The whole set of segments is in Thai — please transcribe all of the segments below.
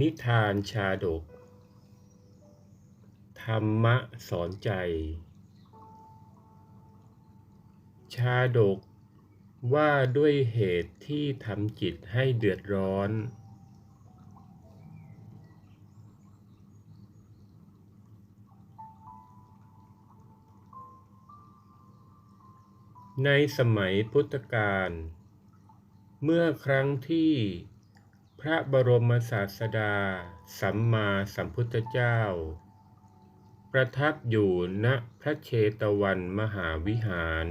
นิทานชาดก ธรรมะสอนใจ ชาดกว่าด้วยเหตุที่ทำจิตให้เดือดร้อน ในสมัยพุทธกาลเมื่อครั้งที่ พระบรมศาสดา สัมมาสัมพุทธเจ้า ประทับอยู่ณพระเชตวันมหาวิหาร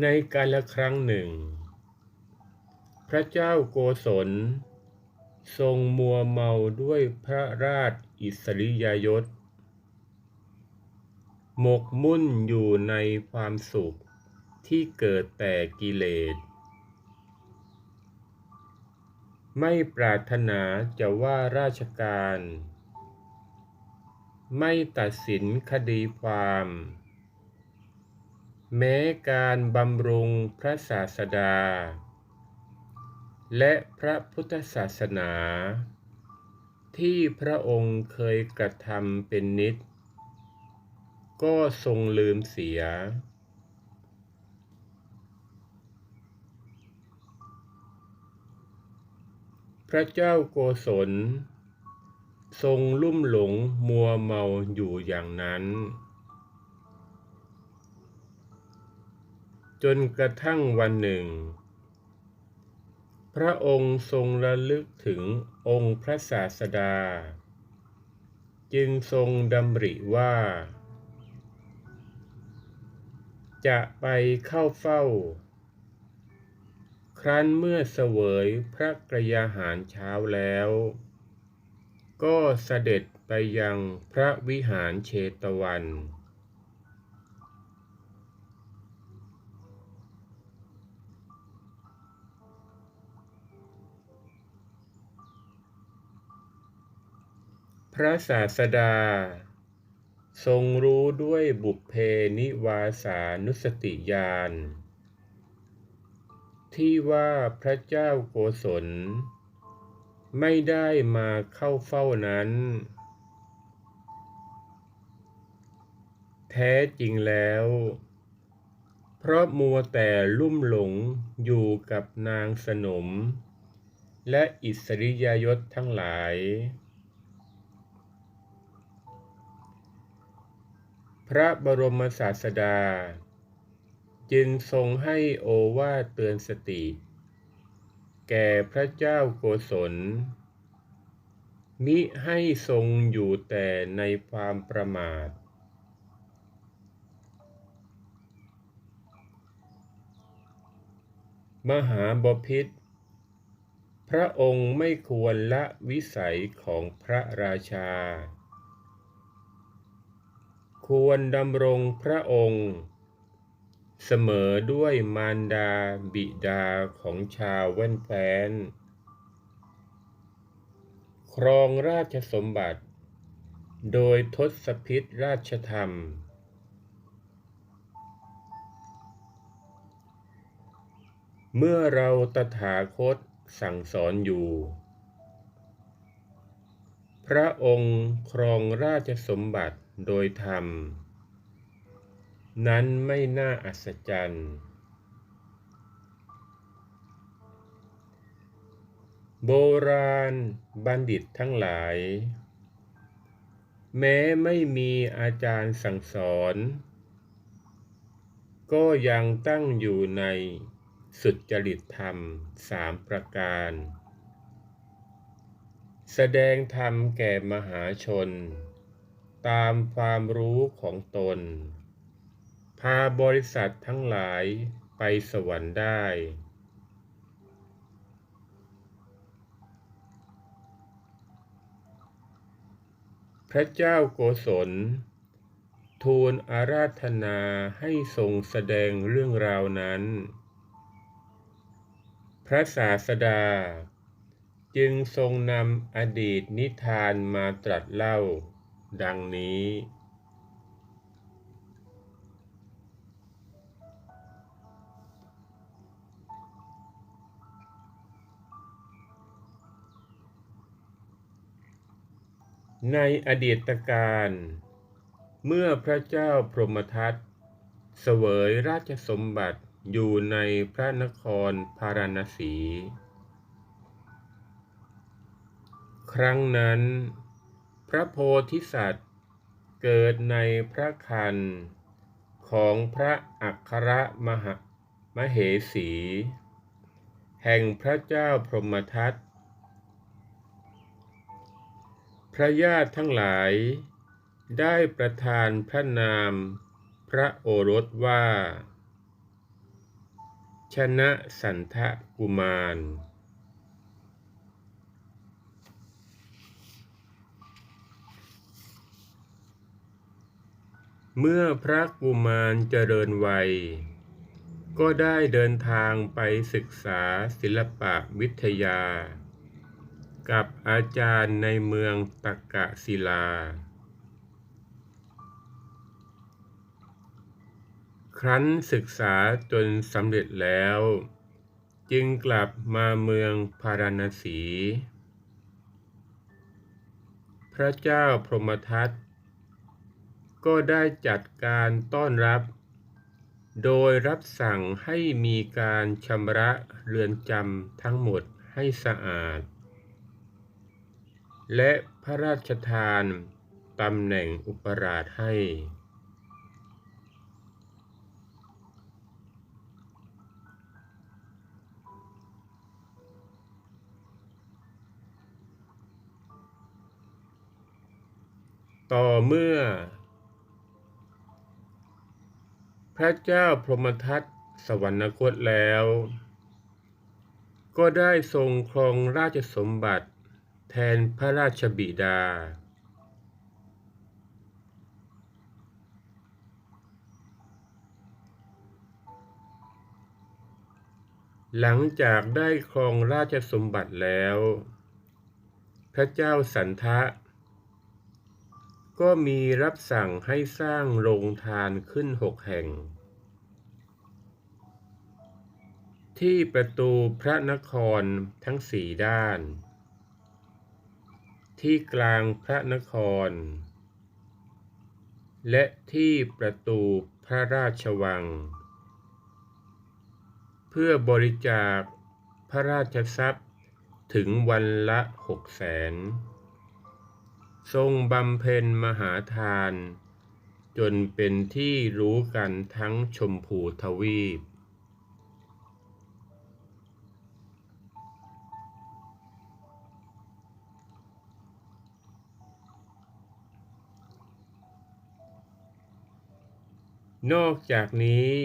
ในกาลครั้งหนึ่ง พระเจ้าโกศล ทรงมัวเมาด้วยพระราชอิสริยยศ หมกมุ่นอยู่ในความสุข ที่เกิดแต่กิเลส ไม่ปรารถนาจะว่าราชการ ไม่ตัดสินคดีความ แม้การบำรุงพระศาสดา และพระพุทธศาสนา ที่พระองค์เคยกระทำเป็นนิด ก็ทรงลืมเสีย พระเจ้าโกศล ทรงลุ่มหลงมัวเมาอยู่อย่างนั้น จนกระทั่งวันหนึ่ง พระองค์ทรงระลึกถึงองค์พระศาสดา จึงทรงดำริว่า จะไปเข้าเฝ้า ครั้นเมื่อเสวยพระกระยาหารเช้าแล้ว ก็เสด็จไปยังพระวิหารเชตวัน พระศาสดา ทรงรู้ด้วยบุพเพนิวาสานุสติญาณ ที่ว่าพระเจ้าโกศล ไม่ได้มาเข้าเฝ้านั้น แท้จริงแล้ว เพราะมัวแต่ลุ่มหลงอยู่กับนางสนม และอิสริยยศทั้งหลาย พระบรมศาสดา จึงทรงให้โอวาเตือนสติ แก่พระเจ้าโกศล มิให้ทรงอยู่แต่ในความประมาท มหาบพิษพระองค์ไม่ควรละวิสัยของพระราชา ควรดำรงพระองค์ เสมอด้วยมารดาบิดาของชาวเว้นแฟนครองราชสมบัติ โดยทศพิษราชธรรม เมื่อเราตถาคตสั่งสอนอยู่ พระองค์ครองราชสมบัติโดยธรรม นั้นไม่น่าอัศจรรย์ โบราณบัณฑิตทั้งหลาย แม้ไม่มีอาจารย์สั่งสอน ก็ยังตั้งอยู่ในสุจริตธรรมสามประการ แสดงธรรมแก่มหาชน ตามความรู้ของตน พาบริษัททั้งหลายไปสวรรค์ได้ พระเจ้าโกศล ทูลอาราธนาให้ทรงแสดงเรื่องราวนั้น พระศาสดา จึงทรงนำอดีตนิทานมาตรัสเล่า ดังนี้ ในอดีตการ เมื่อพระเจ้าพรหมทัตเสวยราชสมบัติอยู่ในพระนครพาราณสี ครั้งนั้น พระโพธิสัตว์เกิดในพระคันของพระอัครมหามเหสี แห่งพระเจ้าพรหมทัต พระญาติทั้งหลาย ได้ประทานพระนาม พระโอรสว่า ชนะสันทะกุมาร เมื่อพระกุมารเจริญวัย ก็ได้เดินทางไปศึกษาศิลปะวิทยา กับอาจารย์ในเมืองตักกะศิลา ครั้นศึกษาจนสำเร็จแล้ว จึงกลับมาเมืองพาราณสี พระเจ้าพรหมทัตก็ได้จัดการต้อนรับ โดยรับสั่งให้มีการชำระเรือนจำทั้งหมดให้สะอาด และพระราชทานตำแหน่งอุปราชให้ ต่อเมื่อ พระเจ้าพรหมทัตสวรรคตแล้ว ก็ได้ทรงครองราชสมบัติ แทนพระราชบิดา หลังจากได้ครองราชสมบัติแล้ว พระเจ้าสันทะ ก็มีรับสั่งให้สร้างโรงทานขึ้นหกแห่ง ที่ประตูพระนครทั้งสี่ด้าน ที่กลางพระนคร และที่ประตูพระราชวัง เพื่อบริจาคพระราชทรัพย์ถึงวันละหกแสน ทรงบำเพ็ญมหาทาน จนเป็นที่รู้กันทั้งชมพูทวีป นอกจากนี้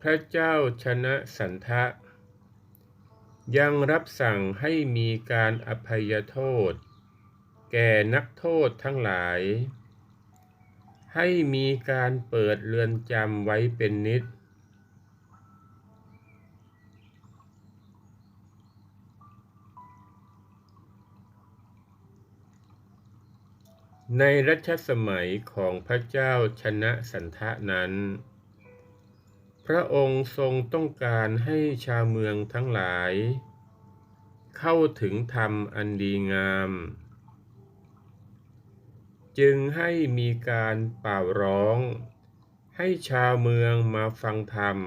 พระเจ้าชนะสันทะ ยังรับสั่งให้มีการอภัยโทษ แก่นักโทษทั้งหลาย ให้มีการเปิดเรือนจำไว้เป็นนิด ในรัชสมัยของพระเจ้าชนะสันทะนั้น พระองค์ทรงต้องการให้ชาวเมืองทั้งหลาย เข้าถึงธรรมอันดีงาม จึงให้มีการเป่าร้อง ให้ชาวเมืองมาฟังธรรม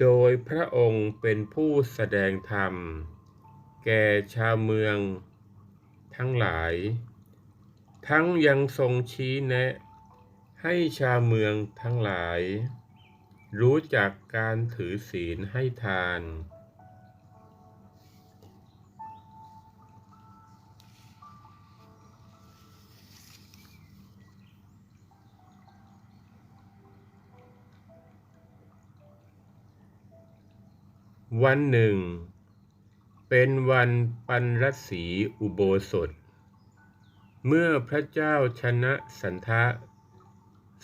โดยพระองค์เป็นผู้แสดงธรรม แก่ชาวเมือง ทั้งหลาย ทั้งยังทรงชี้แนะ ให้ชาวเมืองทั้งหลาย รู้จักการถือศีลให้ทาน วันหนึ่ง เป็นวันปันรสีอุโบสถ เมื่อพระเจ้าชนะสันทะ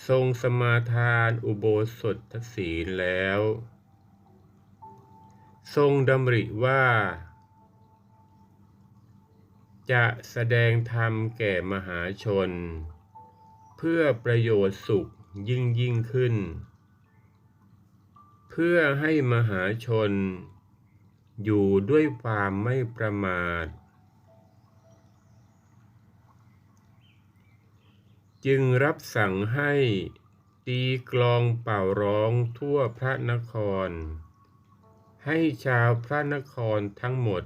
ทรงสมาทานอุโบสถศีลแล้ว ทรงดำริว่า จะแสดงธรรมแก่มหาชน เพื่อประโยชน์สุขยิ่งยิ่งขึ้น เพื่อให้มหาชน อยู่ด้วยความไม่ประมาท จึงรับสั่งให้ตีกลองเป่าร้องทั่วพระนคร ให้ชาวพระนครทั้งหมด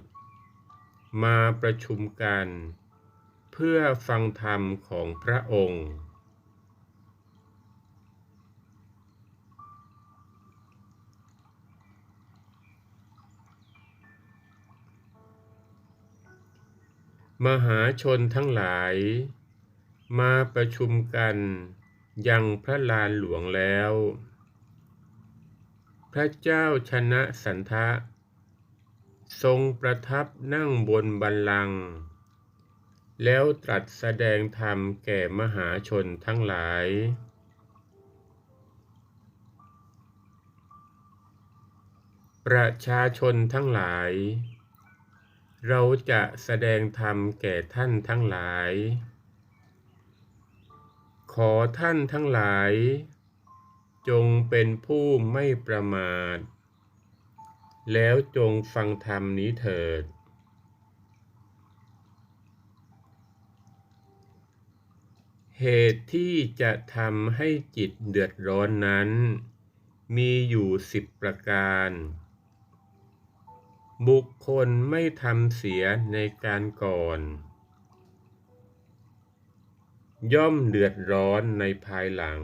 มาประชุมกัน เพื่อฟังธรรมของพระองค์ มหาชนทั้งหลาย มาประชุมกันยังพระลานหลวงแล้ว พระเจ้าชนะสันทะ ทรงประทับนั่งบนบัลลังก์แล้วตรัสแสดงธรรมแก่มหาชนทั้งหลาย ประชาชนทั้งหลาย เราจะแสดงธรรมแก่ท่านทั้งหลาย ขอท่านทั้งหลาย จงเป็นผู้ไม่ประมาท แล้วจงฟังธรรมนี้เถิด เหตุที่จะทำให้จิตเดือดร้อนนั้น มีอยู่สิบประการ บุคคลไม่ทำเสียในการก่อน ย่อมเดือดร้อนในภายหลัง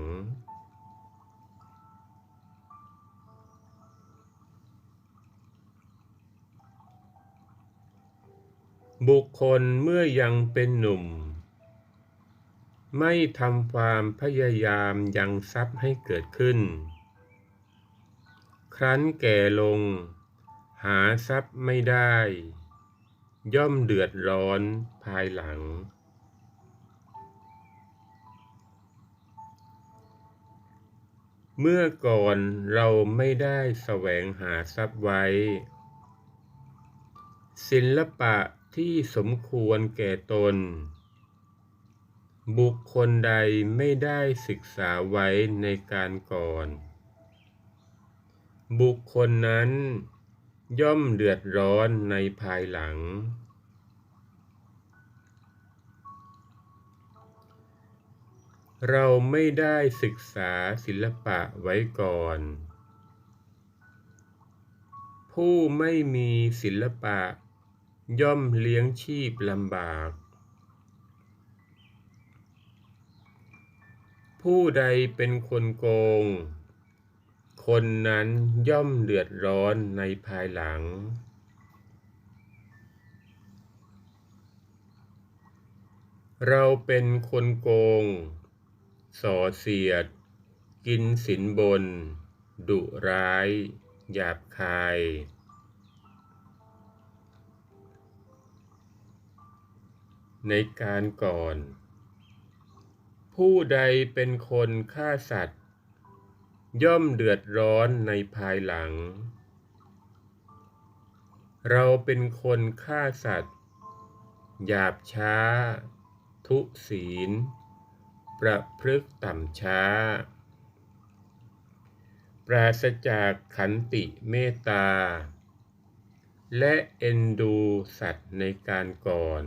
บุคคลเมื่อยังเป็นหนุ่ม ไม่ทำความพยายามยังทรัพย์ให้เกิดขึ้น ครั้นแก่ลง หาทรัพย์ไม่ได้ ย่อมเดือดร้อนภายหลัง เมื่อก่อนเราไม่ได้แสวงหาทรัพย์ไว้ ศิลปะที่สมควรแก่ตน บุคคลใดไม่ได้ศึกษาไว้ในการก่อน บุคคลนั้น ย่อมเดือดร้อนในภายหลัง เราไม่ได้ศึกษาศิลปะไว้ก่อน ผู้ไม่มีศิลปะ ย่อมเลี้ยงชีพลำบาก ผู้ใดเป็นคนโกง คนนั้นย่อมเดือดร้อนในภายหลัง เราเป็นคนโกง ส่อเสียด กินสินบน ดุร้าย หยาบคาย ในการก่อน ผู้ใดเป็นคนฆ่าสัตว์ ย่อมเดือดร้อนในภายหลัง เราเป็นคนฆ่าสัตว์ หยาบช้า ทุศีล ประพฤกต่ำช้า ปราศจากขันติเมตตา และเอ็นดูสัตว์ในการก่อน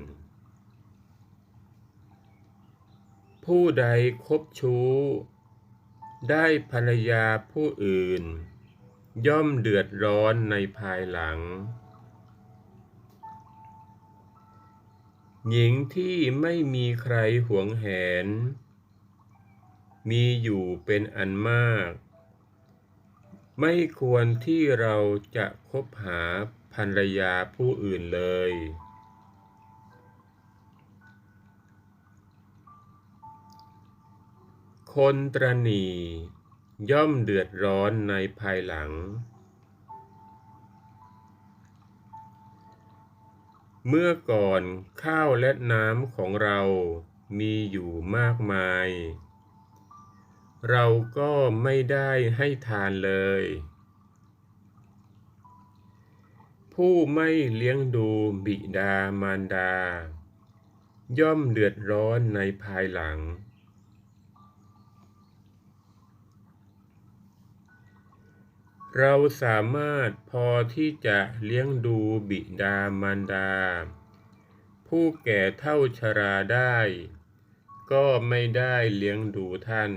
ผู้ใดคบชู้ ได้ภรรยาผู้อื่น ย่อมเดือดร้อนในภายหลัง หญิงที่ไม่มีใครหวงแหน มีอยู่เป็นอันมาก ไม่ควรที่เราจะคบหาภรรยาผู้อื่นเลย คนตรณีย่อมเดือดร้อนในภายหลัง เมื่อก่อนข้าวและน้ำของเรามีอยู่มากมาย เราก็ไม่ได้ให้ทานเลย ผู้ไม่เลี้ยงดูบิดามารดา ย่อมเดือดร้อนในภายหลัง เราสามารถพอที่จะเลี้ยงดูบิดามารดา ผู้แก่เท่าชราได้ ก็ไม่ได้เลี้ยงดูท่าน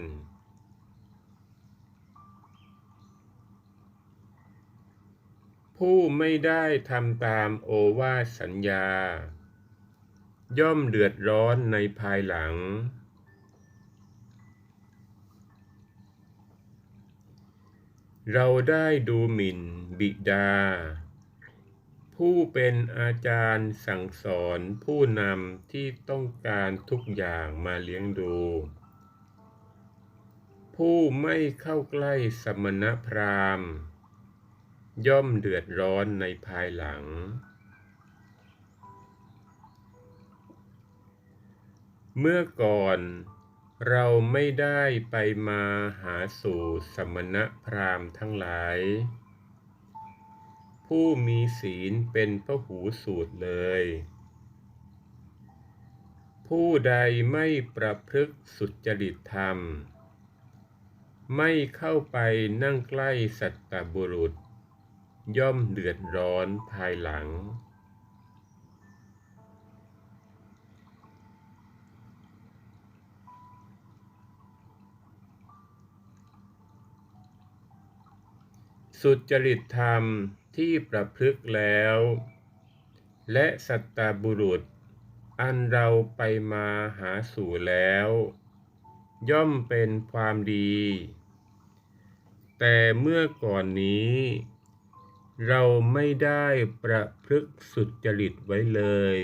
ผู้ไม่ได้ทำตามโอวาสัญญา ย่อมเดือดร้อนในภายหลัง เราได้ดูหมิ่นบิดา ผู้เป็นอาจารย์สั่งสอนผู้นำที่ต้องการทุกอย่างมาเลี้ยงดู ผู้ไม่เข้าใกล้สมณพราหมณ์ ย่อมเดือดร้อนในภายหลัง เมื่อก่อน เราไม่ได้ไปมาหาสู่สมณพราหมณ์ทั้งหลาย ผู้มีศีลเป็นพระหูสูตรเลย ผู้ใดไม่ประพฤกษ์สุจริตธรรม ไม่เข้าไปนั่งใกล้สัตตบุรุษ ย่อมเดือดร้อนภายหลัง สุจริตธรรมที่ประพฤกษแล้ว และสัตตบุรุษ อันเราไปมาหาสู่แล้ว ย่อมเป็นความดี แต่เมื่อก่อนนี้ เราไม่ได้ประพฤกษสุจริตไว้เลย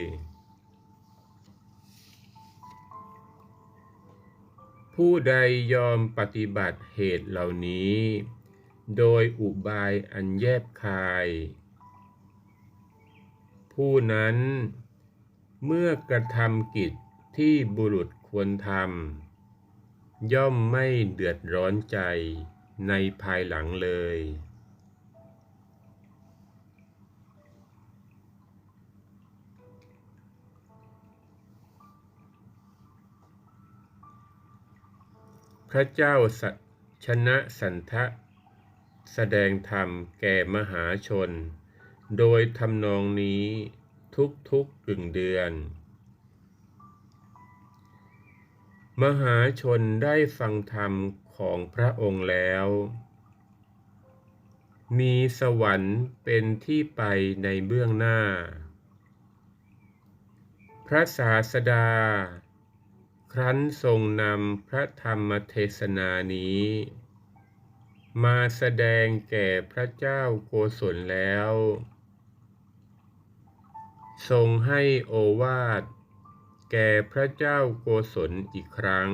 ผู้ใดยอมปฏิบัติเหตุเหล่านี้ โดยอุบายอันแยบคาย ผู้นั้นเมื่อกระทำกิจที่บุรุษควรทำย่อมไม่เดือดร้อนใจในภายหลังเลย พระเจ้าชนะสันทะ แสดงธรรมแก่มหาชน โดยทำนองนี้ทุกๆกึ่งเดือน มหาชนได้ฟังธรรมของพระองค์แล้ว มีสวรรค์เป็นที่ไปในเบื้องหน้า พระศาสดา ครั้นทรงนำพระธรรมเทศนานี้ มาแสดงแก่พระเจ้าโกศลแล้ว ทรงให้โอวาทแก่พระเจ้าโกศลอีกครั้ง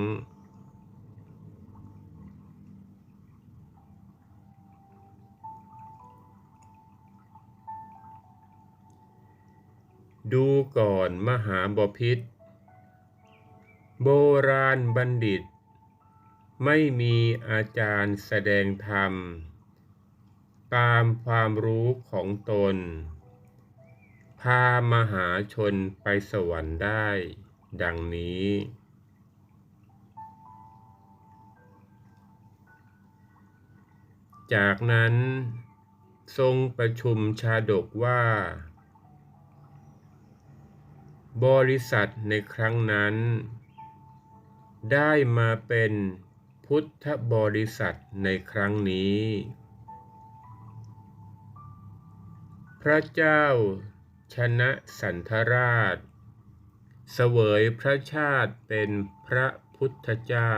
ดูก่อนมหาบพิษโบราณบัณฑิต ไม่มีอาจารย์แสดงธรรม ตามความรู้ของตน พามหาชนไปสวรรค์ได้ ดังนี้ จากนั้น ทรงประชุมชาดกว่า บริษัทในครั้งนั้น ได้มาเป็น พุทธบริษัทในครั้งนี้ พระเจ้าชนะสันทราช เสวยพระชาติเป็นพระพุทธเจ้า